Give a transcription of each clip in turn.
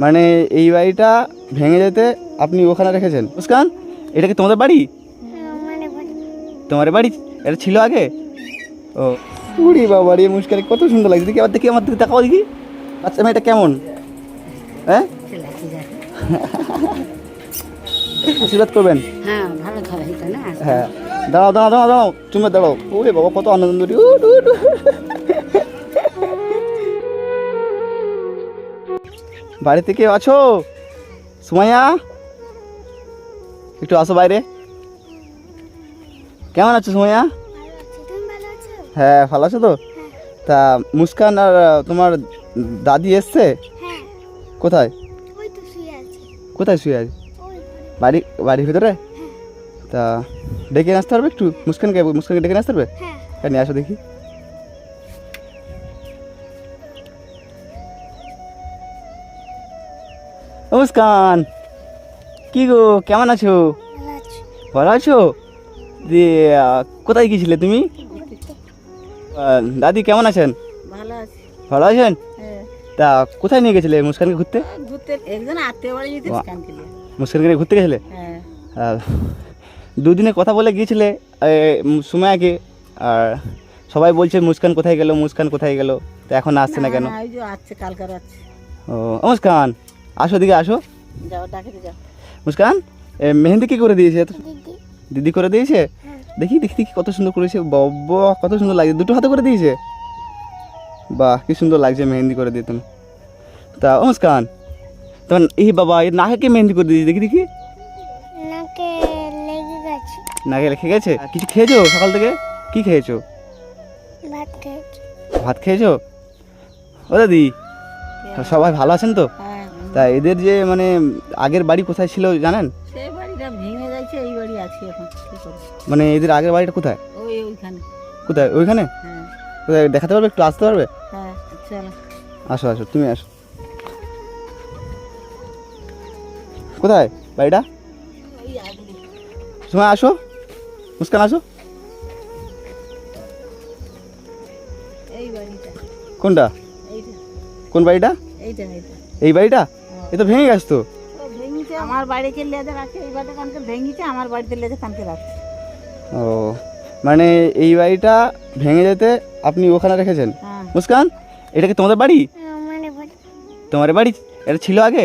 মানে এই বাড়িটা ভেঙে যেতে আপনি ওখানে রেখেছেন। মুস্কান এটা কি তোমাদের বাড়ি? তোমার বাড়ি? এটা ছিল আগে? ও উড়ি বাবা রে মুস্কানে কত সুন্দর লাগছে। দেখি আবার দেখি আমার দিকে তাকাও দেখি। আচ্ছা এটা কেমন? হ্যাঁ? আশীর্বাদ করবেন? হ্যাঁ ভালো না? হ্যাঁ। দাঁড়াও দাঁড়াও দাঁড়াও দাঁড়াও। তুমি দাঁড়াও। ওরে বাবা কত আনন্দ বাড়িতে কেউ আছো? সুমাইয়া? একটু আসো বাইরে। কেমন আছো সুমাইয়া? হ্যাঁ ভালো আছো তো? তা মুস্কান আর তোমার দাদি এসছে? কোথায়? কোথায় শুয়ে আছে? বাড়ি বাড়ির ভিতরে? তা ডেকে আসতে পারবে একটু? মুস্কানকে মুস্কানকে ডেকে নিয়ে আসতে পারবে? হ্যাঁ। নিয়ে আসো দেখি। মুস্কান কি গো কেমন আছো? ভালো আছো? দিয়ে কোথায় গিয়েছিলে তুমি? দাদি কেমন আছেন? ভালো আছি। আছেন? হ্যাঁ। তা কোথায় নিয়ে গেছিলে মুস্কানকে ঘুরতে? মুস্কানকে ঘুরতে গেছিলে? হ্যাঁ। দুদিনে কথা বলে গিয়েছিলে সুমায়াকে। আর সবাই বলছে মুস্কান কোথায় গেল মুস্কান কোথায় গেল। তো এখন আসছে না কেন? ও, মুস্কান আসো দিকে আসো। যাও ডাকে যাও। মুস্কান এ, মেহেন্দি কি করে দিয়েছে? দিদি। দিদি করে দিয়েছে? হ্যাঁ। দেখি দেখি দেখি কত সুন্দর করেছে। বাবা কত সুন্দর লাগছে। দুটো হাতে করে দিয়েছে? বাহ কি সুন্দর লাগছে মেহেন্দি করে দিয়ে তুমি। তা ও মুস্কান তখন এই বাবা এই নাকে কে মেহেন্দি করে দিয়েছে? দেখি দেখি। নাকে লেগে গেছে। লেখে গেছে? কিছু খেয়েছো সকাল থেকে? কি খেয়েছো? ভাত খেয়েছি। ভাত খেয়েছো? ও দাদি সবাই ভালো আছেন তো? তা এদের যে মানে আগের বাড়ি কোথায় ছিল জানেন? সেই বাড়িটা ভেঙে যাচ্ছে এই বাড়ি আছি এখন কি করব? মানে এদের আগের বাড়িটা কোথায়? ওই ওইখানে। কোথায়? ওইখানে? হ্যাঁ। কোথায় দেখাতে পারবে? একটু আসতে পারবে? হ্যাঁ চলো। আসো আসো তুমি আসো। কোথায় বাড়িটা? সময় আসো। মুস্কান আসো। কোনটা? কোন বাড়িটা? এই বাড়িটা? এ তো ভেঙে গেছে তো? ভেঙেছে আমার বাড়িতে লেজে রাখছে এই বাড়িতে কানকে ভেঙেছে আমার বাড়িতে লেজে কানকে রাখছে ও মানে এই বাড়িটা ভেঙে যেতে আপনি ওখানে রেখেছেন? হ্যাঁ। মুস্কান এটা কি তোমাদের বাড়ি? মানে বলি তোমার বাড়ি? এটা ছিল আগে?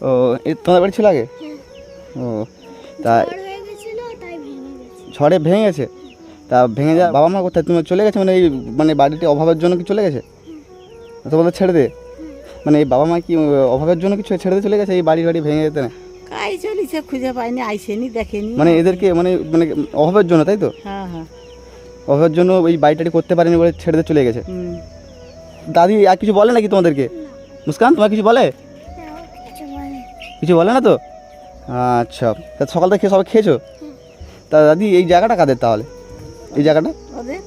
ও এ তোমাদের বাড়ি ছিল আগে? ও তা ঝড় হয়ে ভেঙে গেছে। ঝড়ে ভেঙে গেছে তা ভেঙে যা বাবা মা কোথায়? তুমি চলে গেছে? মানে এই মানে বাড়িটি অভাবের জন্য কি চলে গেছে? তোমাদের ছেড়ে দে। মানে এই বাবা মা কি অভাবের জন্য কিছু ছেড়ে চলে গেছে? এই বাড়ি বাড়ি ভেঙে যেতে না? কাই চলিছে খুঁজে পাইনি আইসেনি দেখেনি। মানে এদেরকে মানে মানে অভাবের জন্য তাই তো? হ্যাঁ হ্যাঁ। অভাবের জন্য এই বাড়িটাটি করতে পারেনি বলে ছেড়ে চলে গেছে। দাদি আর কিছু বলে নাকি তোমাদেরকে? মুস্কান তোমার কিছু বলে? কিছু বলে না তো? আচ্ছা তা সকাল থেকে সবাই খেয়েছো? তা দাদি এই জায়গাটা কাদের তাহলে? এই জায়গাটা? ওদের?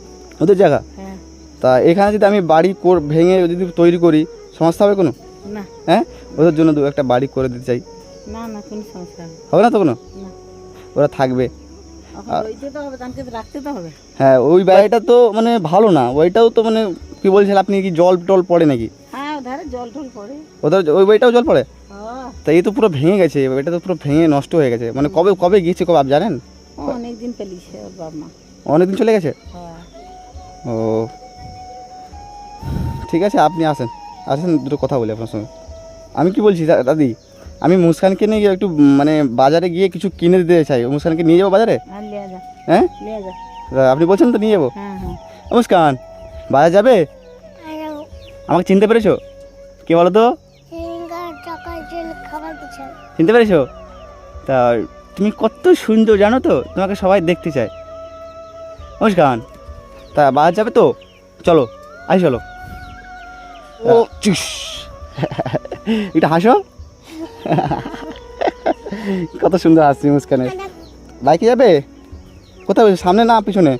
ওদের জায়গা? হ্যাঁ। তা এখানে যদি আমি বাড়ি ভেঙে যদি তৈরি করি সমস্যা হবে কোনো? না। হ্যাঁ? ওদের জন্য দু একটা বাড়ি করে দিতে চাই। না না কোনো সমস্যা হবে না। তো কোনো? ওরা থাকবে। হ্যাঁ ওই বাড়িটা তো মানে ভালো না। ওইটাও তো মানে কি বলছিলেন আপনি কি জল টল পড়ে নাকি? হ্যাঁ ওদের ওই বাড়িটাও জল পড়ে? হ্যাঁ। তা এই তো পুরো ভেঙে গেছে তো পুরো ভেঙে নষ্ট হয়ে গেছে। মানে কবে কবে গিয়েছে কবে আপনি জানেন? পেলিছে ওর অনেকদিন চলে গেছে? হ্যাঁ। ও। ঠিক আছে আপনি আসেন। আসেন দুটো কথা বলি আপনার সঙ্গে। আমি কি বলছি দাদি আমি মুস্কানকে নিয়ে গিয়ে একটু মানে বাজারে গিয়ে কিছু কিনে দিতে চাই। মুস্কানকে নিয়ে যাব বাজারে? হ্যাঁ লিয়ে যা। তা আপনি বলছেন তো নিয়ে যাব? হ্যাঁ হ্যাঁ। মুস্কান বাজার যাবে? আমাকে চিনতে পেরেছ? কে বলো তো? চিনতে পেরেছ? তা তুমি কত সুন্দর জানো তো? তোমাকে সবাই দেখতে চায়। মুস্কান তা বাজার যাবে তো? চলো আই চলো। ও চুস। এটা হাসো। কত সুন্দর হাসছি মুস্কানে বাইকে যাবে? কোথায় বসবে সামনে না পিছনে?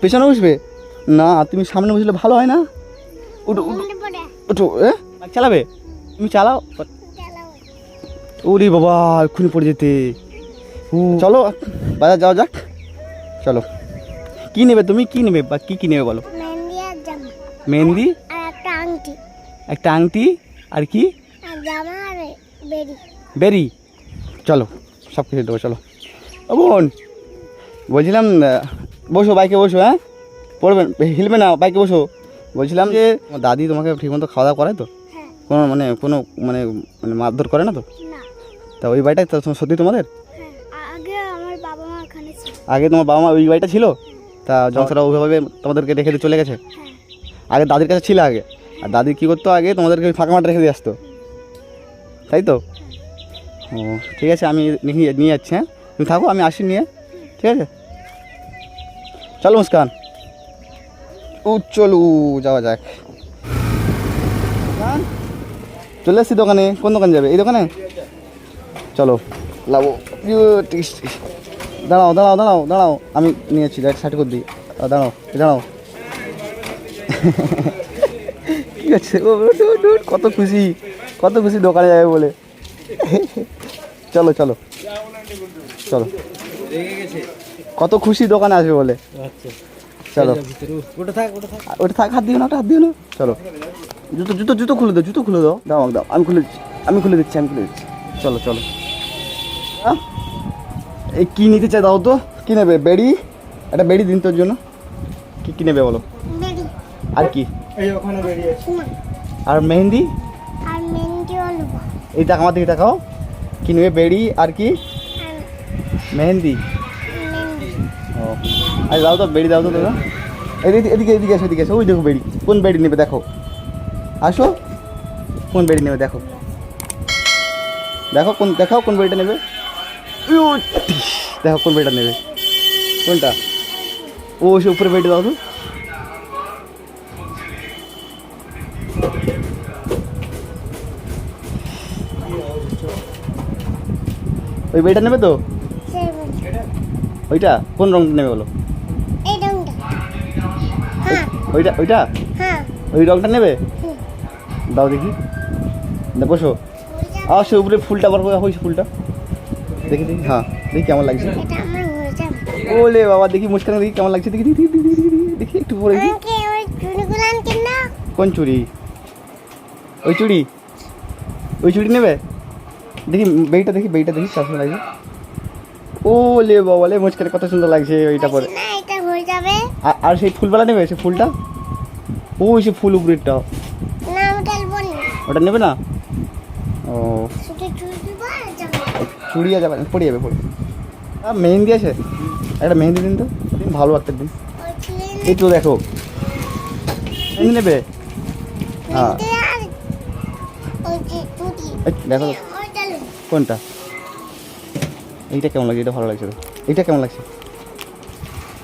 পিছনে বসবে? না তুমি সামনে বসলে ভালো হয় না? উঠো উঠো। উঠো এ? বাইক চালাবে? তুমি চালাও। চালাও ওরে বাবা এক্ষুনি পড়ে যেতে। চলো বাজার যাওয়া যাক। চলো। কি নেবে তুমি? কি নেবে? বা কি কি নেবে বলো? মেহেন্দি? একটা আংটি। একটা আংটি আর কি? জামা আর বেরি বেরি চলো সব কিছু দেবো চলো। ও বোন বলছিলাম বসো বাইকে বসো হ্যাঁ? পড়বেন হিলবে না বাইকে বসো। বলছিলাম যে দাদি তোমাকে ঠিকমতো খাওয়া দাওয়া করে তো? হ্যাঁ। কোনো মানে কোনো মানে মানে মারধর করে না তো? তা ওই বাড়িটা তো সত্যি তোমাদের? হ্যাঁ আগে তোমার বাবা মা ওই বাড়িটা ছিল? তা যন্ত্রটা ওইভাবে তোমাদেরকে রেখে দিয়ে চলে গেছে? হ্যাঁ। আগে দাদির কাছে ছিল আগে। আর দাদি কী করতো আগে তোমাদেরকে ফাঁকা মাঠে রেখে দিয়ে আসতো। তাই তো? ও, ঠিক আছে, আমি নিয়ে নিয়ে যাচ্ছি হ্যাঁ? তুমি থাকো, আমি আসি নিয়ে, ঠিক আছে? চলো, মুস্কান। ও চলু যাওয়া যাক। চলে এসছি দোকানে। কোন দোকান যাবে? এই দোকানে? চলো। লাবো। দাঁড়াও দাঁড়াও দাঁড়াও দাঁড়াও। আমি নিয়েছি দেখ ষাট করে দিই দাঁড়াও দাঁড়াও। ঠিক আছে ও কত খুশি কত খুশি দোকানে যাবে বলে। চলো চলো চলো। কত খুশি দোকানে আসবে বলে। চলো। আর ওটা থাক। হাত দিও না ওটা হাত দিও না। চলো। জুতো জুতো জুতো খুলে দাও জুতো খুলে দাও। দাও আমাকে দাও আমি খুলে দিচ্ছি আমি খুলে দিচ্ছি আমি খুলে দিচ্ছি। চলো চলো। আহ, এই কী নিতে চাই দাও তো? কী নেবে বেড়ি? একটা বেড়ি দিন তোর জন্য। কী কী নেবে বলো? আর কি? আর মেহেন্দি? এই টাকা আমার দিকে দেখাও। কি নেবে? বেড়ি আর কি? মেহেন্দি। ও। আরে দাও তো বেড়ি দাও তো দাদা এদিকে এদিকে এদিকে এসো এদিকে এসো। ওই দেখো বেড়ি। কোন বেড়ি নেবে দেখো। আসো। কোন বেড়ি নেবে দেখো। দেখো কোন দেখাও কোন বেড়িটা নেবে। দেখো কোন বেড়িটা নেবে। কোনটা? ও সে উপরে বেড়ি দাও তো। ওই বেড়িটা নেবে তো? ওইটা? কোন রংটা নেবে বলো? হ্যাঁ। ওইটা ওইটা? হ্যাঁ। ওই রংটা নেবে? দাও দেখি। বসো। আর সে উপরে ফুলটা বার করে হয়েছে ফুলটা। দেখি দেখি। হ্যাঁ দেখি কেমন লাগছে। ওলে বাবা দেখি মুস্কান দেখি কেমন লাগছে। দেখি দেখি দেখি দেখি, একটু পরে কোন চুড়ি? ওই চুড়ি? ওই চুড়ি নেবে? দেখি বেইটা দেখি বেইটা দেখি কেমন লাগছে ও লে বাবা লে মুস্কানে কত সুন্দর লাগছে ওইটা পরে। না এটা হয়ে যাবে। আর- সেই ফুলবেলা নেবে সেই ফুলটা? ও সে ফুল উপরেরটা না আমি খেলব না ওটা নেবে না? ও। চুড়িয়া যাবে। পড়ে যাবে পড়ে আর মেহেন্দি আছে? একটা মেহেন্দি দিন তো দিন ভালো একটা দিন। এই তো দেখো। মেহেন্দি নেবে? হ্যাঁ। দেখো। কোনটা? এইটা কেমন লাগছে? এটা ভালো লাগছে তো। এইটা কেমন লাগছে?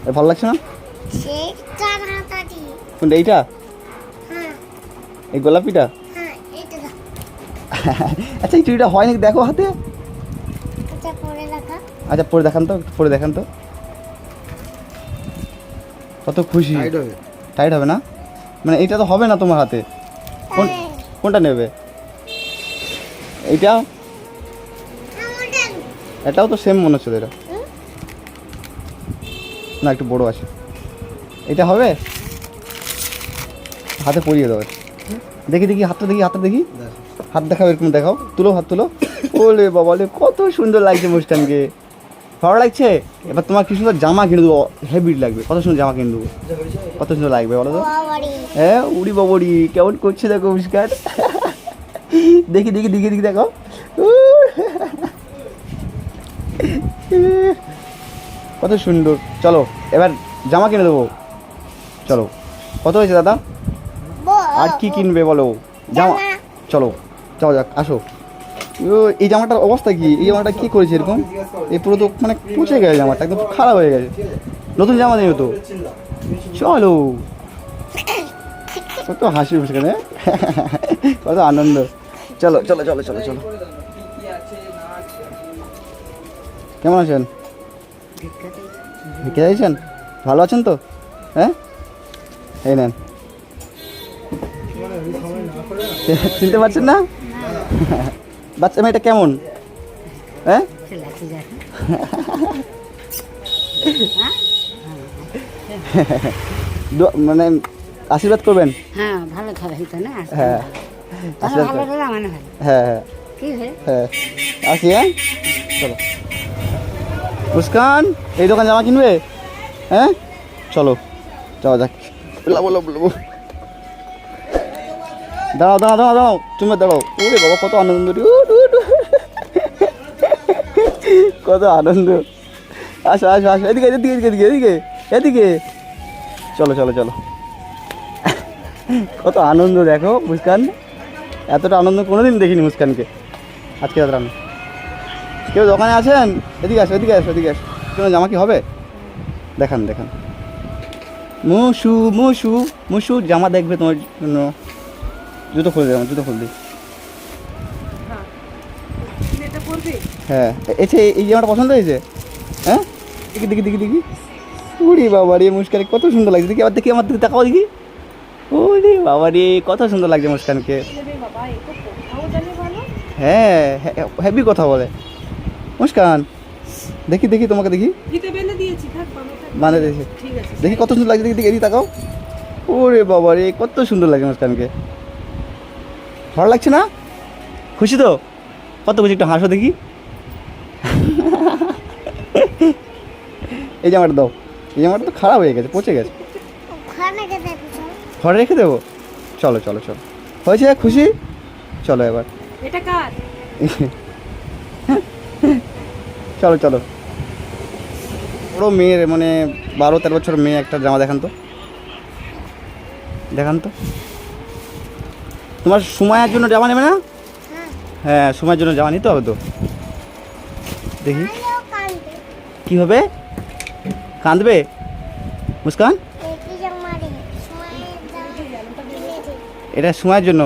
এ ভালো লাগছে না? কোনটা এইটা? হ্যাঁ। এই গোলাপিটা? হ্যাঁ এটা দাও। আচ্ছা এই চুড়িটা হয় নাকি? দেখো হাতে। এটা পরে রাখা আচ্ছা পরে দেখান তো পরে দেখান তো। কত খুশি। টাইট হবে না? মানে এইটা তো হবে না তোমার হাতে। কোন হ্যাঁ। কোনটা নেবে? এইটা? এটাও তো সেম মনে হচ্ছে তো এটা না একটু বড় আছে। এটা হবে? হাতে পরিয়ে দেবে দেখি দেখি হাতটা দেখি হাতটা দেখি। হাত দেখাও এরকম দেখাও। তুলো হাত তুলো। ওলে বাবা কত সুন্দর লাগছে মুস্টানকে ভালো লাগছে? এবার তোমার কি সুন্দর জামা কিনে দেবো। হেভি লাগবে। কত সুন্দর জামা কিনে দেবো। কত সুন্দর লাগবে বলো তো? হ্যাঁ উড়ি বাবরি কেমন করছে দেখো মুস্কান দেখি দেখি দেখি দেখি দেখো। উহ। কত সুন্দর। চলো এবার জামা কিনে দেবো। চলো। কত হয়েছে দাদা? আর কি কিনবে বলো? জামা চলো চলো যাক আসো। এই জামাটার অবস্থা কি? এই জামাটা কি করেছে এরকম? এই পুরো তো মানে পচে গেছে জামাটা একদম খারাপ হয়ে গেছে। নতুন জামা নেই তো। চলো। কত হাসি মুস্কানে কত আনন্দ। চলো চলো চলো চলো চলো। কেমন আছেন? ভিক্ষে চাইছেন? ভালো আছেন তো? হ্যাঁ? এই নেন। চিনতে পারছেন না? বাচ্চা মেয়েটা কেমন? হ্যাঁ? মানে আশীর্বাদ করবেন? হ্যাঁ ভালো খাবে তো না? হ্যাঁ। হ্যাঁ। হ্যাঁ হ্যাঁ। আসি হ্যাঁ? চলো। মুস্কান এই দোকান জামা কিনবে? হ্যাঁ? চলো যাওয়া যাক। লাবো লাবো লাবো। দাঁড়াও দাঁড়াও দাঁড়াও দাঁড়াও তুমি দাঁড়াও। ওরে বাবা কত আনন্দ। কত আনন্দ। আসো আসো আসো এদিকে এদিকে এদিকে এদিকে এদিকে এদিকে। চলো চলো চলো। কত আনন্দ দেখো মুস্কান। এতটা আনন্দ কোনোদিন দেখিনি মুস্কানকে। আজকে রাত রান্না। কেউ দোকানে আছেন? এদিকে আসো এদিকে আসো এদিকে আসো। তোমার জামা কি হবে? দেখান দেখান। মুসু মুসু মুসু জামা দেখবে তোমার জন্য। জুতো খুলে দেবে জুতো খুলে দিই হ্যাঁ। এছে এই জামাটা পছন্দ হয়েছে? হ্যাঁ? দেখি দেখি দেখি দেখি। উড়ি বাবা রে মুস্কান কত সুন্দর লাগছে। দেখি আবার দেখি আমার দিকে তাকাও দেখি। ওরে বাবা রে কত সুন্দর লাগছে মুস্কানকে। জানি ভালো হ্যাঁ হেভি কথা বলে। মুস্কান দেখি দেখি তোমাকে দেখি। বেঁধে দিয়েছি দেখি কত সুন্দর লাগছে দেখি দেখি এদিকে তাকাও। ওরে বাবা রে কত সুন্দর লাগছে মুস্কানকে ভালো লাগছে না? খুশি তো? কত খুশি একটু হাসো দেখি। এই জামাটা দাও। এই জামাটা তো খারাপ হয়ে গেছে পচে গেছে। ঘরে রেখে দেবো? চলো চলো চলো। হয়েছে খুশি? চলো এবার। এটা কার? চলো চলো। পুরো মেয়ের মানে বারো, তেরো বছর মেয়ে একটা জামা দেখান তো। দেখান তো। তোমার সময়ের জন্য জামা নেবে না? হ্যাঁ সময়ের জন্য জামা নিতে হবে তো। দেখি। কি হবে? কাঁদবে? মুস্কান? এটা সময়ের জন্য।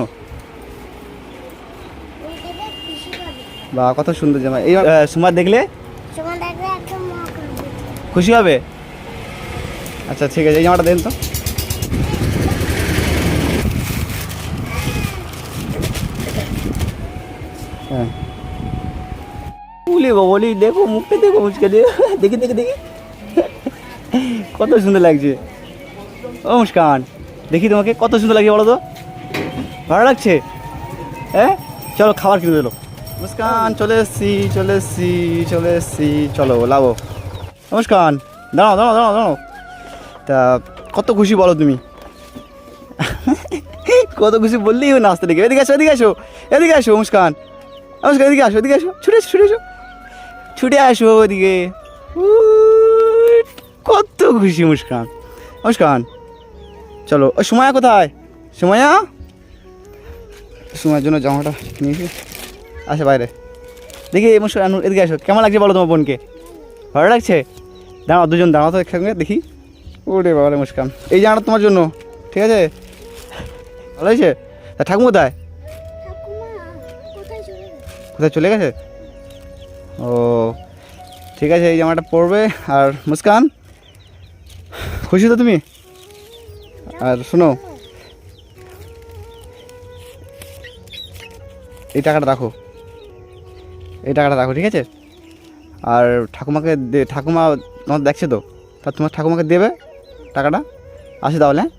বা কত সুন্দর জামা। এই সময় দেখলে সময় দেখবে একদম মা কানবে খুশি হবে? আচ্ছা ঠিক আছে, এই জামাটা দেন তো। হ্যাঁ। বলি বলি, দেখো মুখটা দেখো, মুচকে দেখি দেখি দেখি। কত সুন্দর লাগছে। ও মুস্কান, দেখি তোমাকে কত সুন্দর লাগছে, বলো তো। ভালো লাগছে? হ্যাঁ? চলো, খাবার কিনে দিলো মুস্কান, চলে এসছি চলে এসছি চলে এসছি। চলো লাভো নমস্কার। দাঁড়াও দাঁড়াও দাঁড়াও দাঁড়াও। তা, কত খুশি বলো তুমি? কত খুশি বললেই নাচতে দেখে। এদিকে আসো এদিকে আসো এদিকে আসো মুস্কান নমস্কার, এদিকে আসো এদিকে আসো। ছুটে ছুটে এসো। ছুটে আসো ওদিকে। কত খুশি মুস্কান মুস্কান চলো ওই সময়া কোথায়? সময়া? সময়ের জন্য জামাটা নিয়েছি আসে বাইরে। দেখি মুস্কান এদিকে আসো। কেমন লাগছে বলো তোমার বোনকে? ভালো লাগছে? দাঁড়াও, দুজন দাঁড়াও তো একসঙ্গে, দেখি। ওরে বাবা রে মুস্কান। এই জামাটা তোমার জন্য, ঠিক আছে? ভালো হয়েছে? তা ঠাকুমা কোথায়? চলে গেছে কোথায় চলে গেছে? ও, ঠিক আছে, এই জামাটা পরবে। আর মুস্কান, খুশি তো তুমি? আর শোনো, এই টাকাটা রাখো। এই টাকাটা রাখো, ঠিক আছে? আর ঠাকুমাকে দে ঠাকুমা তোমার দেখছে তো? তা তোমার ঠাকুমাকে দেবে টাকাটা? আসি তাহলে হ্যাঁ?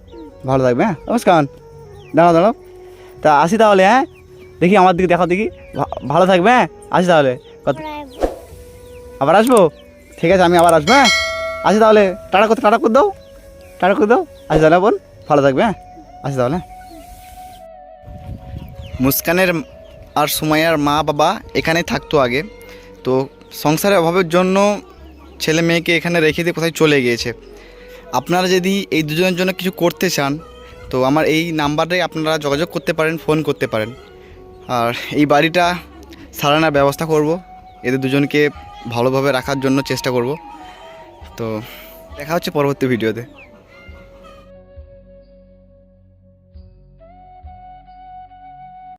ভালো থাকবে হ্যাঁ? নমস্কার। দাঁড়াও দাঁড়াও। তা আসি তাহলে হ্যাঁ? দেখি আমার দিকে দেখো। দেখি ভালো থাকবে হ্যাঁ? আসি তাহলে। কত আবার আসব? ঠিক আছে আমি আবার আসব হ্যাঁ? আসি তাহলে। টাটা করতে টাটা করে দাও। টাটা করে দাও। আসি তাহলে বোন ভালো থাকবে হ্যাঁ? আসি তাহলে। মুস্কানের আর সুমাইয়ার মা বাবা এখানে থাকতো আগে। তো সংসারের অভাবের জন্য ছেলে মেয়েকে এখানে রেখে দিয়ে কোথায় চলে গিয়েছে। আপনারা যদি এই দুজনের জন্য কিছু করতে চান, তো আমার এই নাম্বারে আপনারা যোগাযোগ করতে পারেন, ফোন করতে পারেন। আর এই বাড়িটা সারানোর ব্যবস্থা করব। এদের দুজনকে ভালোভাবে রাখার জন্য চেষ্টা করব। তো দেখা হচ্ছে পরবর্তী ভিডিওতে।